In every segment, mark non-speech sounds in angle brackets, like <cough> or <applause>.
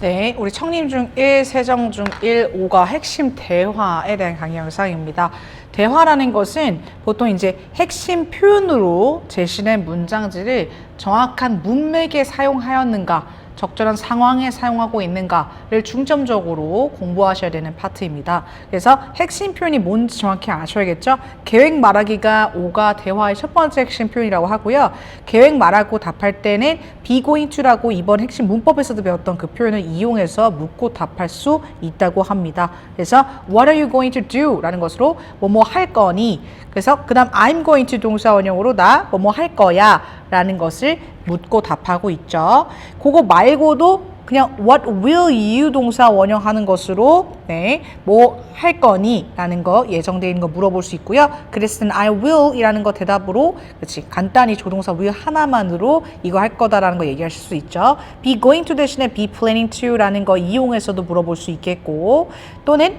네, 우리 청림 중 1, 세정 중 1, 5가 핵심 대화에 대한 강의 영상입니다. 대화라는 것은 보통 이제 핵심 표현으로 제시된 문장들을 정확한 문맥에 사용하였는가, 적절한 상황에 사용하고 있는가를 중점적으로 공부하셔야 되는 파트입니다. 그래서 핵심 표현이 뭔지 정확히 아셔야겠죠? 계획 말하기가 5가 대화의 첫 번째 핵심 표현이라고 하고요. 계획 말하고 답할 때는 be going to라고 이번 핵심 문법에서도 배웠던 그 표현을 이용해서 묻고 답할 수 있다고 합니다. 그래서 what are you going to do? 라는 것으로 뭐뭐 할 거니 그래서 그 다음 I'm going to 동사 원형으로 나 뭐뭐 할 거야 라는 것을 묻고 답하고 있죠. 그거 말고도 그냥 what will you 동사 원형 하는 것으로 네, 뭐 할 거니 라는 거 예정되어 있는 거 물어볼 수 있고요. 그랬을 땐 I will 이라는 거 대답으로 그렇지 간단히 조동사 will 하나만으로 이거 할 거다라는 거 얘기하실 수 있죠. be going to 대신에 be planning to 라는 거 이용해서도 물어볼 수 있겠고 또는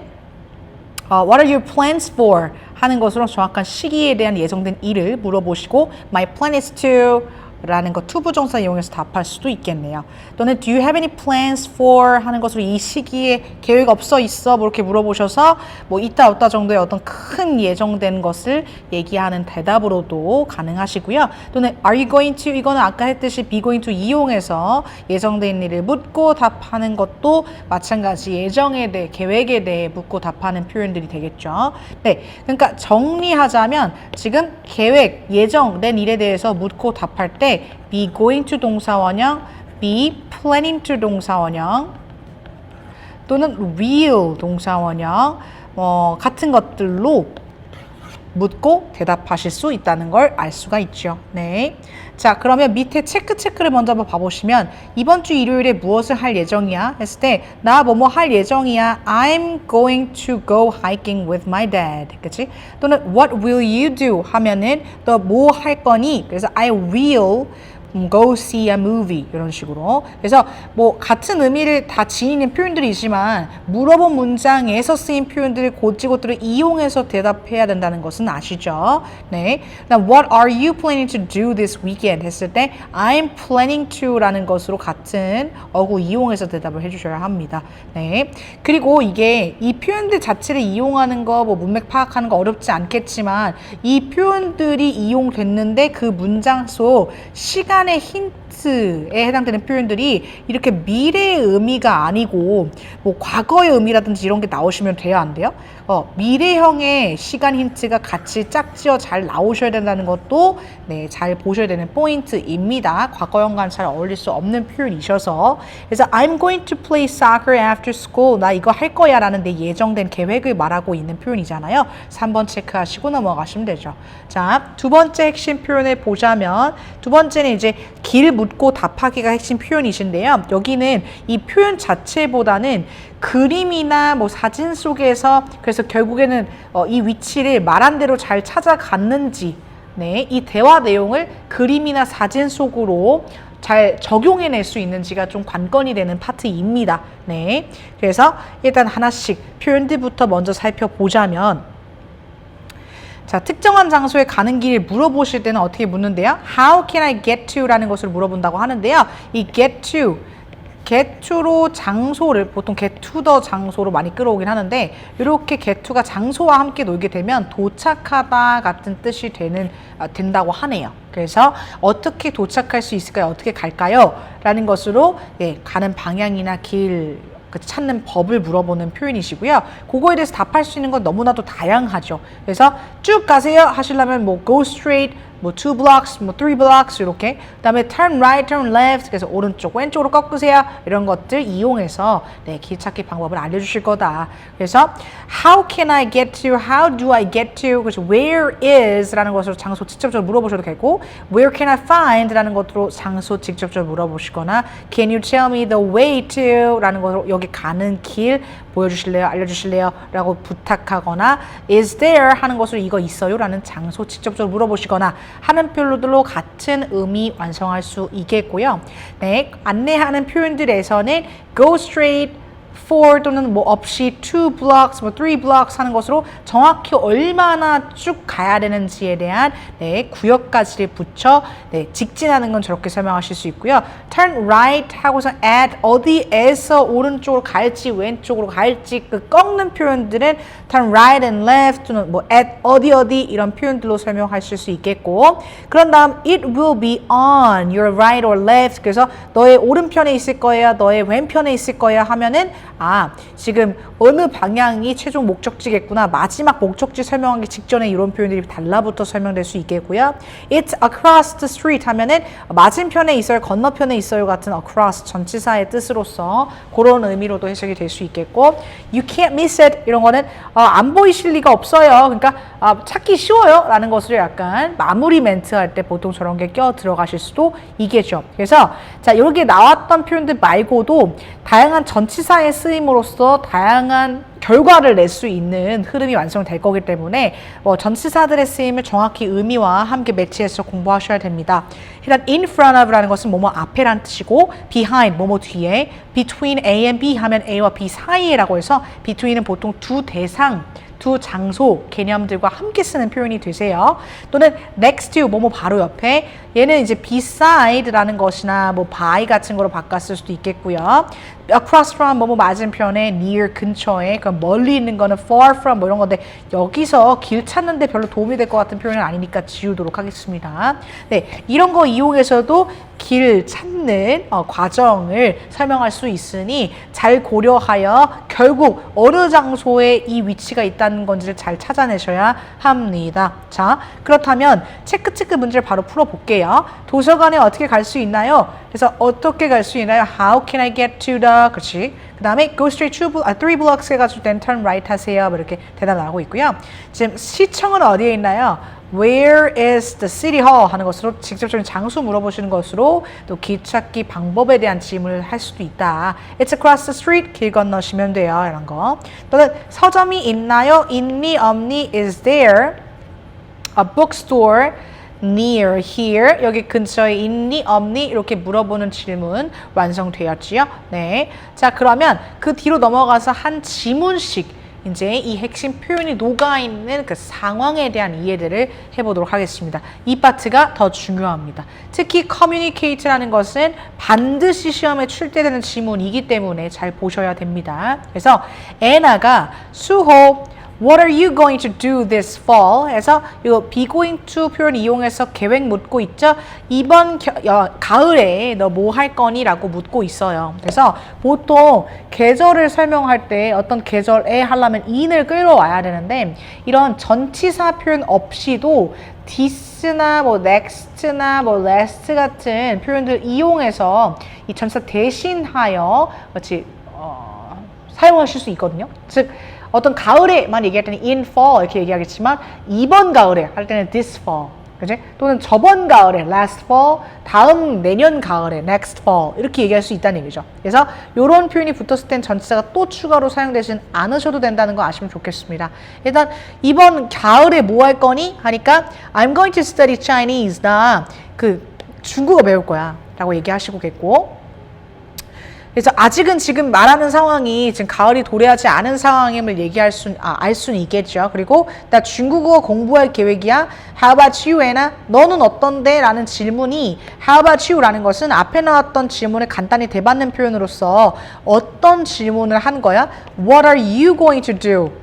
어, What are your plans for? 하는 것으로 정확한 시기에 대한 예정된 일을 물어보시고 My plan is to 라는 거 투부정사 이용해서 답할 수도 있겠네요. 또는 Do you have any plans for? 하는 것으로 이 시기에 계획 없어 있어? 뭐 이렇게 물어보셔서 뭐 있다 없다 정도의 어떤 큰 예정된 것을 얘기하는 대답으로도 가능하시고요. 또는 Are you going to? 이거는 아까 했듯이 be going to 이용해서 예정된 일을 묻고 답하는 것도 마찬가지 예정에 대해 계획에 대해 묻고 답하는 표현들이 되겠죠. 네, 그러니까 정리하자면 지금 계획 예정된 일에 대해서 묻고 답할 때 be going to 동사 원형, be planning to 동사 원형 또는 will 동사 원형 어, 같은 것들로 묻고 대답하실 수 있다는 걸 알 수가 있죠. 네. 자, 그러면 밑에 체크 체크를 먼저 한번 봐보시면 이번 주 일요일에 무엇을 할 예정이야? 했을 때 나 뭐뭐 할 예정이야. I'm going to go hiking with my dad. 그치? 또는 what will you do? 하면은 너 뭐 할 거니? 그래서 I will 음, go see a movie 이런 식으로 그래서 뭐 같은 의미를 다 지니는 표현들이 있지만 물어본 문장에서 쓰인 표현들을 곧이곧들을 이용해서 대답해야 된다는 것은 아시죠? 네. 그다음 What are you planning to do this weekend? 했을 때 I'm planning to라는 것으로 같은 어구 이용해서 대답을 해주셔야 합니다. 네. 그리고 이게 이 표현들 자체를 이용하는 거 뭐 문맥 파악하는 거 어렵지 않겠지만 이 표현들이 이용됐는데 그 문장 속 시간 시 힌트에 해당되는 표현들이 이렇게 미래의 의미가 아니고 뭐 과거의 의미라든지 이런 게 나오시면 돼야 안 돼요? 어, 미래형의 시간 힌트가 같이 짝지어 잘 나오셔야 된다는 것도 네, 잘 보셔야 되는 포인트입니다. 과거형과는 잘 어울릴 수 없는 표현이셔서 그래서 I'm going to play soccer after school 나 이거 할 거야 라는 내 예정된 계획을 말하고 있는 표현이잖아요. 3번 체크하시고 넘어가시면 되죠. 자, 두 번째 핵심 표현을 보자면 두 번째는 이제 길 묻고 답하기가 핵심 표현이신데요. 여기는 이 표현 자체보다는 그림이나 뭐 사진 속에서 그래서 결국에는 어, 이 위치를 말한 대로 잘 찾아갔는지 네, 이 대화 내용을 그림이나 사진 속으로 잘 적용해낼 수 있는지가 좀 관건이 되는 파트입니다. 네, 그래서 일단 하나씩 표현들부터 먼저 살펴보자면 자, 특정한 장소에 가는 길을 물어보실 때는 어떻게 묻는데요? How can I get to? 라는 것을 물어본다고 하는데요. 이 get to, get to로 장소를 보통 get to the 장소로 많이 끌어오긴 하는데 이렇게 get to가 장소와 함께 놀게 되면 도착하다 같은 뜻이 되는 아, 된다고 하네요. 그래서 어떻게 도착할 수 있을까요? 어떻게 갈까요? 라는 것으로 예, 가는 방향이나 길 그 찾는 법을 물어보는 표현이시고요. 그거에 대해서 답할 수 있는 건 너무나도 다양하죠. 그래서 쭉 가세요 하시려면 뭐 go straight, 뭐 two blocks, 뭐 three blocks 이렇게 그다음에 turn right, turn left 그래서 오른쪽, 왼쪽으로 꺾으세요 이런 것들 이용해서 네, 길 찾기 방법을 알려주실 거다. 그래서 how can I get to, how do I get to 그래서 where is라는 것으로 장소 직접적으로 물어보셔도 되고 where can I find라는 것으로 장소 직접적으로 물어보시거나 can you tell me the way to라는 것으로 여기 가는 길 보여주실래요? 알려주실래요? 라고 부탁하거나 is there 하는 것으로 이거 있어요? 라는 장소 직접적으로 물어보시거나 하는 표현들로 같은 의미 완성할 수 있겠고요. 네, 안내하는 표현들에서는 go straight, for 또는 뭐 없이 two blocks, 뭐 three blocks 하는 것으로 정확히 얼마나 쭉 가야 되는지에 대한 네, 구역까지를 붙여 네, 직진하는 건 저렇게 설명하실 수 있고요. turn right 하고서 at 어디에서 오른쪽으로 갈지 왼쪽으로 갈지 그 꺾는 표현들은 turn right and left 또는 뭐 at 어디 어디 이런 표현들로 설명하실 수 있겠고 그런 다음 it will be on your right or left 그래서 너의 오른편에 있을 거야 너의 왼편에 있을 거야 하면은 아 지금 어느 방향이 최종 목적지겠구나. 마지막 목적지 설명하기 직전에 이런 표현들이 달라붙어 설명될 수 있겠고요. It's across the street 하면은 맞은편에 있어요 건너편에 있어요 같은 across 전치사의 뜻으로서 그런 의미로도 해석이 될 수 있겠고 you can't miss it 이런 거는 어, 안 보이실 리가 없어요. 그러니까 아, 찾기 쉬워요 라는 것을 약간 마무리 멘트 할 때 보통 저런 게 껴 들어가실 수도 있겠죠. 그래서 자 이렇게 나왔던 표현들 말고도 다양한 전치사의 쓰임으로써 다양한 결과를 낼 수 있는 흐름이 완성될 거기 때문에 뭐 전치사들의 쓰임을 정확히 의미와 함께 매치해서 공부하셔야 됩니다. 일단 in front of라는 것은 뭐뭐 앞에란 뜻이고 behind 뭐뭐 뒤에 between A and B 하면 A와 B 사이에라고 해서 between은 보통 두 대상 두 장소 개념들과 함께 쓰는 표현이 되세요. 또는 next to 뭐뭐 바로 옆에 얘는 이제 beside라는 것이나 뭐 by 같은 거로 바꿨을 수도 있겠고요. across from 뭐뭐 맞은편에 near 근처에 그럼 멀리 있는 거는 far from 뭐 이런 건데 여기서 길 찾는데 별로 도움이 될 것 같은 표현은 아니니까 지우도록 하겠습니다. 네, 이런 거 이용해서도 길 찾는 어, 과정을 설명할 수 있으니 잘 고려하여 결국 어느 장소에 이 위치가 있다는 건지를 잘 찾아내셔야 합니다. 자, 그렇다면 체크 체크 문제를 바로 풀어볼게요. 도서관에 어떻게 갈 수 있나요? 그래서 어떻게 갈 수 있나요? How can I get to the 그렇지. 그 다음에 go straight to 아, three blocks 해가지고 then turn right 하세요. 뭐 이렇게 대답 나오고 있고요. 지금 시청은 어디에 있나요? Where is the city hall? 하는 것으로 직접적인 장소 물어보시는 것으로 또 길 찾기 방법에 대한 질문을 할 수도 있다. It's across the street. 길 건너시면 돼요. 이런 거. 또는 서점이 있나요? 있니? 없니? Is there a bookstore near here? 여기 근처에 있니? 없니? 이렇게 물어보는 질문 완성되었지요? 네. 자, 그러면 그 뒤로 넘어가서 한 지문씩 이제 이 핵심 표현이 녹아있는 그 상황에 대한 이해들을 해보도록 하겠습니다. 이 파트가 더 중요합니다. 특히 communicate라는 것은 반드시 시험에 출제되는 지문이기 때문에 잘 보셔야 됩니다. 그래서 애나가 수호 What are you going to do this fall? 해서 이거 be going to 표현 이용해서 계획 묻고 있죠. 이번 겨, 여, 가을에 너 뭐 할 거니? 라고 묻고 있어요. 그래서 보통 계절을 설명할 때 어떤 계절에 하려면 in을 끌어와야 되는데 이런 전치사 표현 없이도 this나 뭐 next나 뭐 last 같은 표현들 이용해서 이 전치사 대신하여 그렇지 어, 사용하실 수 있거든요. 즉 어떤 가을에만 얘기할 때는 in fall 이렇게 얘기하겠지만 이번 가을에 할 때는 this fall 그지? 또는 저번 가을에 last fall, 다음 내년 가을에 next fall 이렇게 얘기할 수 있다는 얘기죠. 그래서 이런 표현이 붙었을 땐 전치사가 또 추가로 사용되진 않으셔도 된다는 거 아시면 좋겠습니다. 일단 이번 가을에 뭐 할 거니? 하니까 I'm going to study Chinese. 나 그 중국어 배울 거야 라고 얘기하시고 겠고 그래서 아직은 지금 말하는 상황이 지금 가을이 도래하지 않은 상황임을 얘기할 수, 아, 알 수는 있겠죠. 그리고 나 중국어 공부할 계획이야. How about you, Anna? 너는 어떤데? 라는 질문이 How about you? 라는 것은 앞에 나왔던 질문을 간단히 대받는 표현으로서 어떤 질문을 한 거야? What are you going to do?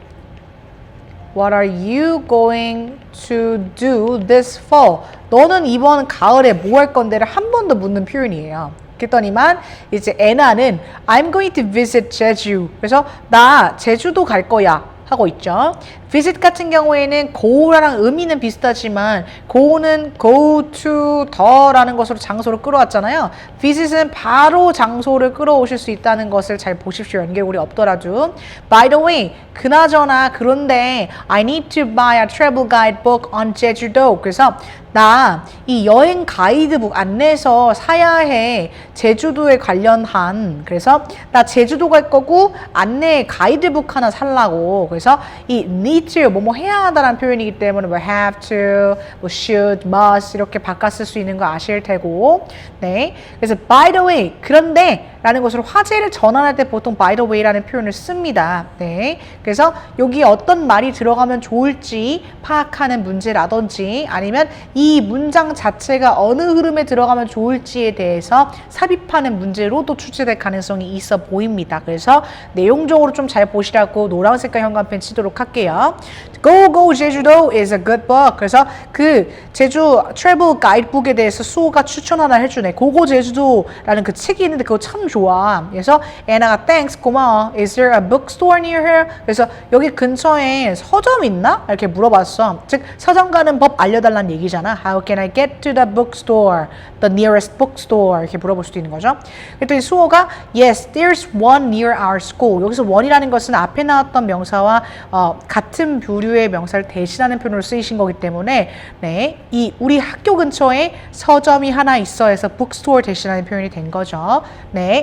What are you going to do this fall? 너는 이번 가을에 뭐 할 건데를 한 번 더 묻는 표현이에요. 그랬더니만 이제 애나는 I'm going to visit 제주. 그래서 나 제주도 갈 거야. 하고 있죠. visit 같은 경우에는 go랑 의미는 비슷하지만 go는 go to the라는 것으로 장소를 끌어왔잖아요. visit은 바로 장소를 끌어오실 수 있다는 것을 잘 보십시오. 연결고리 없더라도. by the way, 그나저나 그런데 I need to buy a travel guidebook on 제주도. 그래서 나 이 여행 가이드북 안내서 사야 해. 제주도에 관련한. 그래서 나 제주도 갈 거고 안내 가이드북 하나 살라고. 그래서 이 need to 뭐뭐 해야 하다라는 표현이기 때문에 뭐 have to, 뭐 should, must 이렇게 바꿨을 수 있는 거 아실 테고. 네. 그래서 by the way 그런데 라는 것으로 화제를 전환할 때 보통 by the way라는 표현을 씁니다. 네. 그래서 여기 어떤 말이 들어가면 좋을지 파악하는 문제라든지 아니면 이 문장 자체가 어느 흐름에 들어가면 좋을지에 대해서 삽입하는 문제로도 출제될 가능성이 있어 보입니다. 그래서 내용적으로 좀 잘 보시라고 노란 색깔 현관펜 치도록 할게요. Go Go 제주도 is a good book. 그래서 그 제주 트래블 가이드북에 대해서 수호가 추천 하나 해주네. 고고 제주도라는 그 책이 있는데 그거 참 좋아. 그래서 애나가 thanks 고마워. Is there a bookstore near here? 그래서 여기 근처에 서점 있나? 이렇게 물어봤어. 즉 서점 가는 법 알려달라는 얘기잖아. How can I get to the bookstore? The nearest bookstore 이렇게 물어볼 수도 있는 거죠. 그랬더니 수호가 Yes, there's one near our school. 여기서 one이라는 것은 앞에 나왔던 명사와 어, 같은 부류의 명사를 대신하는 표현으로 쓰이신 거기 때문에 네, 이 우리 학교 근처에 서점이 하나 있어 해서 bookstore 대신하는 표현이 된 거죠. 네.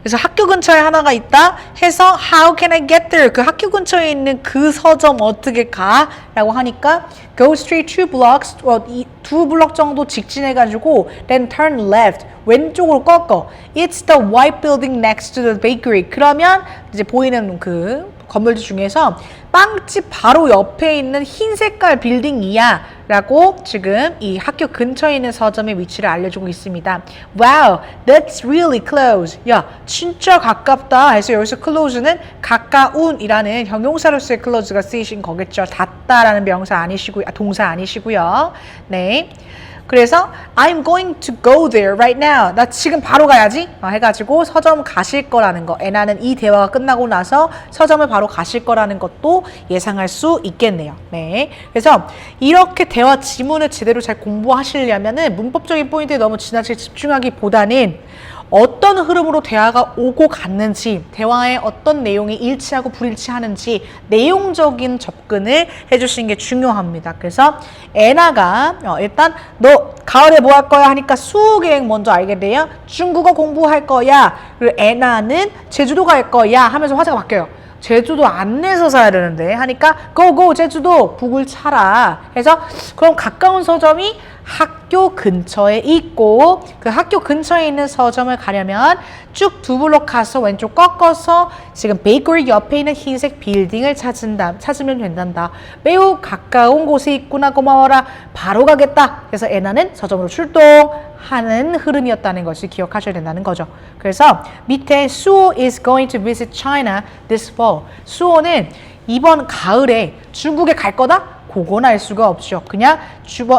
그래서 학교 근처에 하나가 있다 해서 how can I get there? 그 학교 근처에 있는 그 서점 어떻게 가? 라고 하니까 go straight two blocks 어, 이, 두 블럭 정도 직진해 가지고 then turn left 왼쪽으로 꺾어 it's the white building next to the bakery 그러면 이제 보이는 그 건물들 중에서 빵집 바로 옆에 있는 흰 색깔 빌딩이야 라고 지금 이 학교 근처에 있는 서점의 위치를 알려주고 있습니다. Wow, that's really close. 야, 진짜 가깝다. 해서 여기서 close는 가까운이라는 형용사로서의 close가 쓰이신 거겠죠. 닿다라는 명사 아니시고요. 아, 동사 아니시고요. 네. 그래서 I'm going to go there right now. 나 지금 바로 가야지. 어, 해가지고 서점 가실 거라는 거. 애나는 이 대화가 끝나고 나서 서점을 바로 가실 거라는 것도 예상할 수 있겠네요. 네. 그래서 이렇게 대화 지문을 제대로 잘 공부하시려면은 문법적인 포인트에 너무 지나치게 집중하기보다는 어떤 흐름으로 대화가 오고 갔는지, 대화의 어떤 내용이 일치하고 불일치하는지 내용적인 접근을 해주시는 게 중요합니다. 그래서 애나가 어, 일단 너 가을에 뭐 할 거야 하니까 수호 계획 먼저 알게 돼요. 중국어 공부할 거야. 그리고 애나는 제주도 갈 거야 하면서 화제가 바뀌어요. 제주도 안내서 사야 되는데 하니까 고고 제주도 북을 차라 해서 그럼 가까운 서점이 학교 근처에 있고 그 학교 근처에 있는 서점을 가려면 쭉 두 블록 가서 왼쪽 꺾어서 지금 베이커리 옆에 있는 흰색 빌딩을 찾은다 찾으면 된단다. 매우 가까운 곳에 있구나 고마워라. 바로 가겠다. 그래서 애나는 서점으로 출동하는 흐름이었다는 것을 기억하셔야 된다는 거죠. 그래서 밑에 수호 is going to visit China this fall. 수호는 이번 가을에 중국에 갈 거다? 그건 알 수가 없죠. 그냥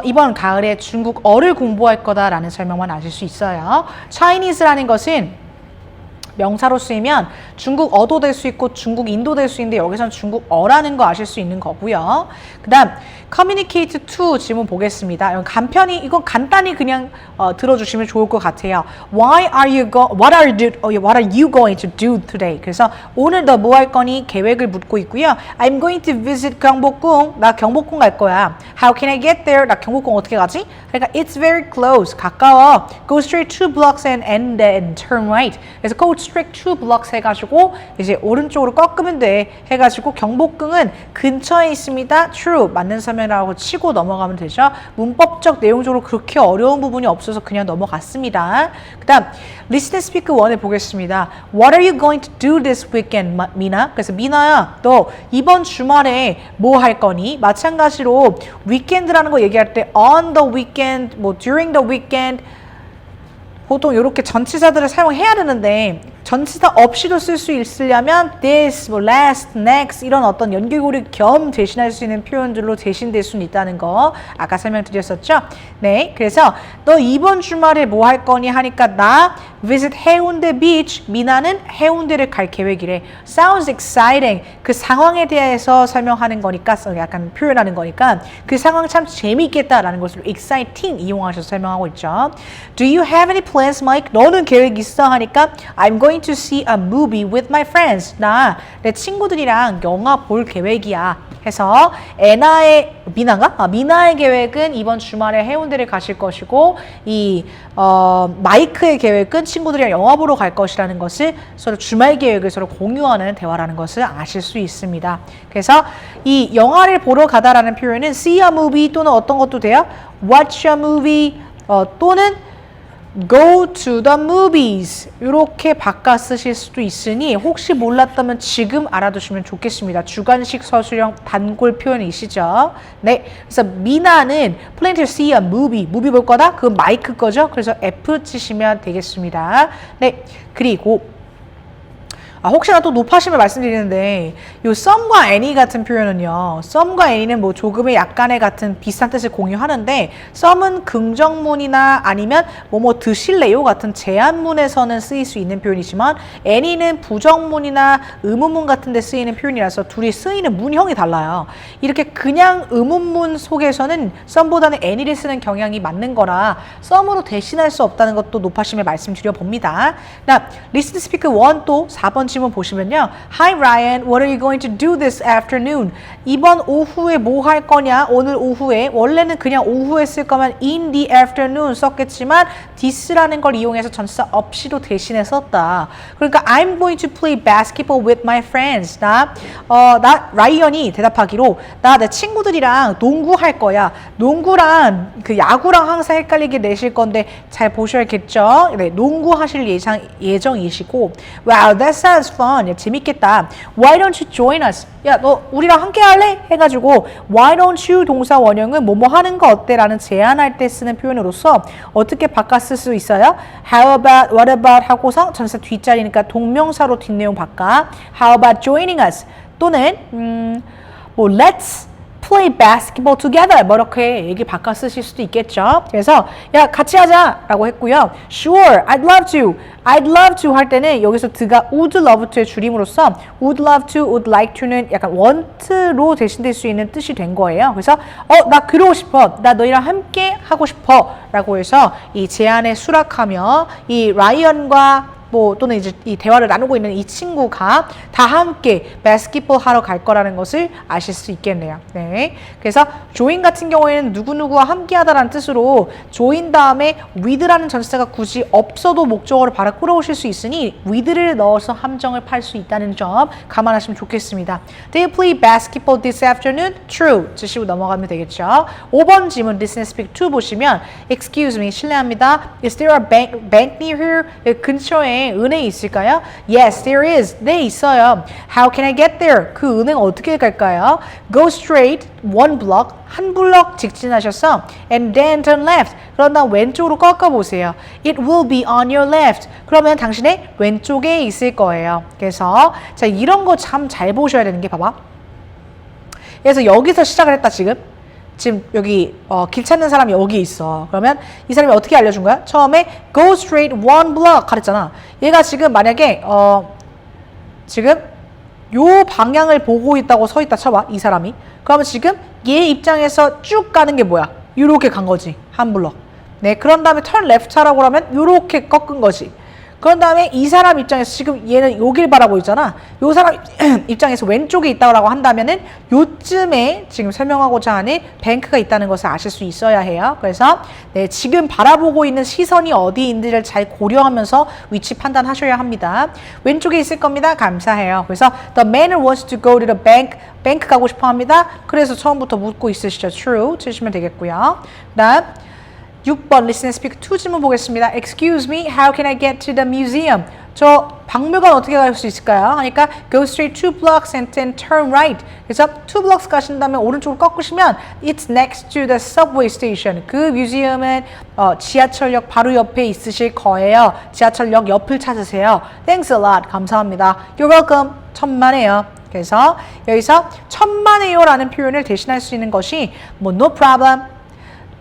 이번 가을에 중국어를 공부할 거다라는 설명만 아실 수 있어요. Chinese라는 것은 명사로 쓰이면 중국 어도 될 수 있고 중국 인도 될 수 있는데 여기서는 중국 어라는 거 아실 수 있는 거고요. 그 다음 communicate to 질문 보겠습니다. 간편히 이건 간단히 그냥 어, 들어주시면 좋을 것 같아요. Why are you go? What are you? 어, What are you going to do today? 그래서 오늘 너 뭐 할 거니 계획을 묻고 있고요. I'm going to visit 경복궁. 나 경복궁 갈 거야. How can I get there? 나 경복궁 어떻게 가지? 그러니까 it's very close. 가까워. Go straight two blocks and and then turn right. 그래서 go straight two blocks 해가지고 이제 오른쪽으로 꺾으면 돼. 해가지고 경복궁은 근처에 있습니다. True. 맞는 설명이라고 치고 넘어가면 되죠. 문법적 내용적으로 그렇게 어려운 부분이 없어서 그냥 넘어갔습니다. 그 다음 Listen and Speak 1에 보겠습니다. What are you going to do this weekend, 마- 미나? 그래서 미나야, 너 이번 주말에 뭐 할 거니? 마찬가지로 weekend라는 거 얘기할 때 on the weekend, 뭐 during the weekend 보통 이렇게 전치사들을 사용해야 되는데 전치사 없이도 쓸 수 있으려면 this, 뭐 last, next 이런 어떤 연결고리 겸 대신할 수 있는 표현들로 대신될 수는 있다는 거 아까 설명드렸었죠? 네, 그래서 너 이번 주말에 뭐 할 거니 하니까 나 visit 해운대 beach 미나는 해운대를 갈 계획이래. Sounds exciting. 그 상황에 대해서 설명하는 거니까 약간 표현하는 거니까 그 상황 참 재미있겠다라는 것을 exciting 이용하셔서 설명하고 있죠. Do you have any plans, Mike? 너는 계획 있어 하니까 I'm going to see a movie with my friends. 나 내 친구들이랑 영화 볼 계획이야. 해서 에나의 미나가 아, 미나의 계획은 이번 주말에 해운대를 가실 것이고 이 어, 마이크의 계획은 친구들이랑 영화 보러 갈 것이라는 것을 서로 주말 계획을 서로 공유하는 대화라는 것을 아실 수 있습니다. 그래서 이 영화를 보러 가다라는 표현은 see a movie 또는 어떤 것도 돼요. watch a movie 어, 또는 go to the movies 이렇게 바꿔 쓰실 수도 있으니 혹시 몰랐다면 지금 알아두시면 좋겠습니다. 주관식 서술형 단골 표현이시죠. 네, 그래서 미나는 plan to see a movie, movie 볼 거다? 그 마이크 거죠? 그래서 F 치시면 되겠습니다. 네, 그리고 아, 혹시나 또 높아심을 말씀드리는데 요 some과 any 같은 표현은요. some과 any는 뭐 조금의 약간의 같은 비슷한 뜻을 공유하는데 some은 긍정문이나 아니면 뭐뭐 드실래요 같은 제안문에서는 쓰일 수 있는 표현이지만 any는 부정문이나 의문문 같은 데 쓰이는 표현이라서 둘이 쓰이는 문형이 달라요. 이렇게 그냥 의문문 속에서는 some보다는 any를 쓰는 경향이 맞는 거라 some으로 대신할 수 없다는 것도 높아심에 말씀드려 봅니다. 나 리스트 스피커 1또 4번 질문 보시면요. Hi Ryan, what are you going to do this afternoon? 이번 오후에 뭐 할 거냐? 오늘 오후에 원래는 그냥 오후에 쓸 거면 in the afternoon 썼겠지만 this라는 걸 이용해서 전치사 없이도 대신해 썼다. 그러니까 I'm going to play basketball with my friends. 나, 어, 나 라이언이 대답하기로 나 내 친구들이랑 농구 할 거야. 농구랑 그 야구랑 항상 헷갈리게 내실 건데 잘 보셔야겠죠. 네, 농구 하실 예상 예정이시고 Wow, that sounds fun. 야, 재밌겠다. Why don't you join us? 야, 너 우리랑 함께 할래? 해가지고 Why don't you 동사 원형은 뭐뭐 하는 거 어때?라는 제안할 때 쓰는 표현으로서 어떻게 바꿔 쓸 수 있어요? How about, what about 하고서 전사 뒷자리니까 동명사로 뒷내용 바꿔. How about joining us? 또는 음, 뭐 let's play basketball together 뭐 이렇게 얘기 바꿔 쓰실 수도 있겠죠. 그래서 야 같이 하자라고 했고요. Sure, I'd love to. I'd love to 할 때는 여기서 드가 would love to의 줄임으로써 would love to, would like to는 약간 want로 대신될 수 있는 뜻이 된 거예요. 그래서 어 나 그러고 싶어, 나 너희랑 함께 하고 싶어라고 해서 이 제안에 수락하며 이 라이언과 뭐 또는 이제 이 대화를 나누고 있는 이 친구가 다 함께 바스켓볼 하러 갈 거라는 것을 아실 수 있겠네요. 네. 그래서 join 같은 경우에는 누구누구와 함께 하다라는 뜻으로 join 다음에 with라는 전치사가 굳이 없어도 목적어를 바로 끌어오실 수 있으니 with를 넣어서 함정을 팔 수 있다는 점 감안하시면 좋겠습니다. They play basketball this afternoon? True. 주시고 넘어가면 되겠죠. 5번 질문 listen speak 2 보시면 excuse me 실례합니다. Is there a bank, bank near here? 여기 근처에 은행 있을까요? Yes, there is. 네, 있어요. How can I get there? 그 은행 어떻게 갈까요? Go straight one block, 한 블럭 직진하셔서 and then turn left. 그런 다음 왼쪽으로 꺾어 보세요. It will be on your left. 그러면 당신의 왼쪽에 있을 거예요. 그래서 자 이런 거 참 잘 보셔야 되는 게 봐봐. 그래서 여기서 시작을 했다 지금. 지금 여기 어, 길 찾는 사람이 여기 있어. 그러면 이 사람이 어떻게 알려준 거야? 처음에 go straight one block 가랬잖아. 얘가 지금 만약에 어, 지금 요 방향을 보고 있다고 서 있다 쳐봐 이 사람이. 그러면 지금 얘 입장에서 쭉 가는 게 뭐야? 요렇게 간 거지 한 블럭. 네 그런 다음에 turn left 하라고 하면 요렇게 꺾은 거지. 그런 다음에 이 사람 입장에서 지금 얘는 여길 바라고 있잖아. 요 사람 <clears throat> 입장에서 왼쪽에 있다고 한다면은 요쯤에 지금 설명하고자 하는 뱅크가 있다는 것을 아실 수 있어야 해요. 그래서 네, 지금 바라보고 있는 시선이 어디인지를 잘 고려하면서 위치 판단하셔야 합니다. 왼쪽에 있을 겁니다. 감사해요. 그래서 the man wants to go to the bank. 뱅크 가고 싶어 합니다. 그래서 처음부터 묻고 있으시죠. True 치시면 되겠고요. 그다음 6번 Listen and Speak 2 질문 보겠습니다. Excuse me, how can I get to the museum? 저 박물관 어떻게 갈 수 있을까요? 하니까 go straight two blocks and then turn right. 그래서 two blocks 가신 다음에 오른쪽으로 꺾으시면 it's next to the subway station. 그 뮤지엄은 어, 지하철역 바로 옆에 있으실 거예요. 지하철역 옆을 찾으세요. Thanks a lot. 감사합니다. You're welcome. 천만에요. 그래서 여기서 천만에요라는 표현을 대신할 수 있는 것이 뭐 no problem,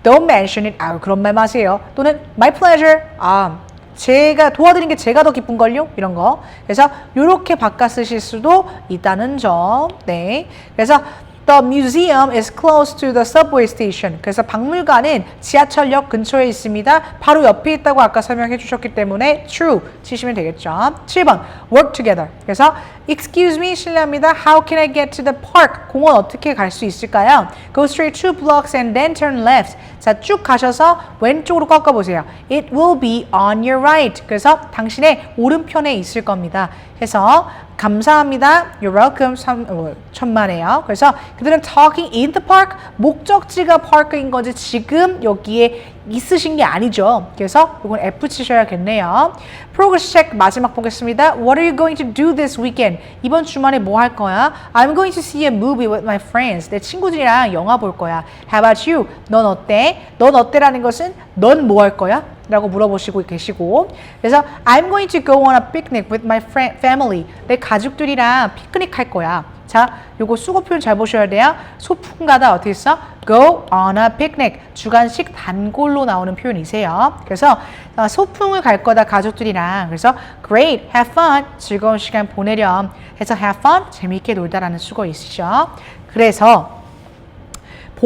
Don't mention it. 아, 그런 말 마세요. 또는 my pleasure. 아, 제가 도와드린 게 제가 더 기쁜 걸요? 이런 거. 그래서 이렇게 바꿔 쓰실 수도 있다는 점. 네. 그래서 The museum is close to the subway station. 그래서 박물관은 지하철역 근처에 있습니다. 바로 옆에 있다고 아까 설명해 주셨기 때문에 true 치시면 되겠죠. 7번 work together. 그래서 excuse me 실례합니다. How can I get to the park? 공원 어떻게 갈 수 있을까요? Go straight two blocks and then turn left. 자, 쭉 가셔서 왼쪽으로 꺾어 보세요. It will be on your right. 그래서 당신의 오른편에 있을 겁니다. 해서 감사합니다. You're welcome. 참, 어, 천만에요. 그래서 그들은 talking in the park. 목적지가 park인 거지 지금 여기에 있으신 게 아니죠. 그래서 이건 F 치셔야겠네요. Progress check 마지막 보겠습니다. What are you going to do this weekend? 이번 주말에 뭐 할 거야? I'm going to see a movie with my friends. 내 친구들이랑 영화 볼 거야. How about you? 넌 어때? 넌 어때라는 것은 넌 뭐 할 거야? 라고 물어보시고 계시고 그래서 I'm going to go on a picnic with my friend, family 내 가족들이랑 피크닉 할 거야 자 요거 수고 표현 잘 보셔야 돼요. 소풍 가다 어떻게 써? go on a picnic. 주간식 단골로 나오는 표현이세요. 그래서 어, 소풍을 갈 거다 가족들이랑. 그래서 great have fun 즐거운 시간 보내렴. 해서 have fun 재미있게 놀다라는 수고 있으시죠? 그래서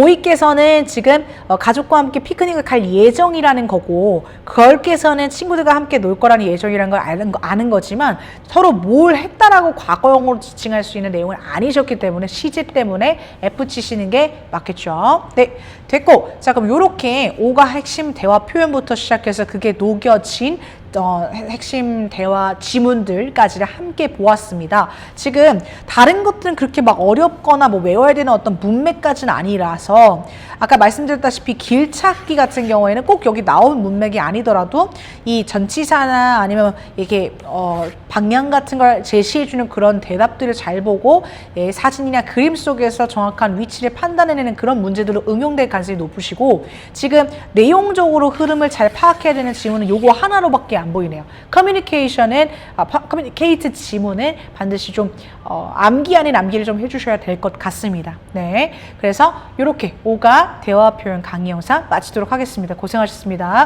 보이께서는 지금 어, 가족과 함께 피크닉을 갈 예정이라는 거고 걸께서는 친구들과 함께 놀 거라는 예정이라는 걸 아는, 거- 아는 거지만 서로 뭘 했다라고 과거형으로 지칭할 수 있는 내용은 아니셨기 때문에 시제 때문에 F 치시는 게 맞겠죠. 네, 됐고 자 그럼 요렇게 오가 핵심 대화 표현부터 시작해서 그게 녹여진 어, 핵- 핵심 대화 지문들까지를 함께 보았습니다. 지금 다른 것들은 그렇게 막 어렵거나 뭐 외워야 되는 어떤 문맥까지는 아니라서 아까 말씀드렸다시피 길찾기 같은 경우에는 꼭 여기 나온 문맥이 아니더라도 이 전치사나 아니면 이게 어, 방향 같은 걸 제시해주는 그런 대답들을 잘 보고 예, 사진이나 그림 속에서 정확한 위치를 판단해내는 그런 문제들로 응용될 가능성이 높으시고 지금 내용적으로 흐름을 잘 파악해야 되는 지문은 요거 하나로밖에 안 보이네요. 커뮤니케이션은 아, 커뮤니케이트 지문은 반드시 좀 어, 암기 아닌 암기를 좀 해주셔야 될 것 같습니다. 네, 그래서 이렇게 오가 대화 표현 강의 영상 마치도록 하겠습니다. 고생하셨습니다.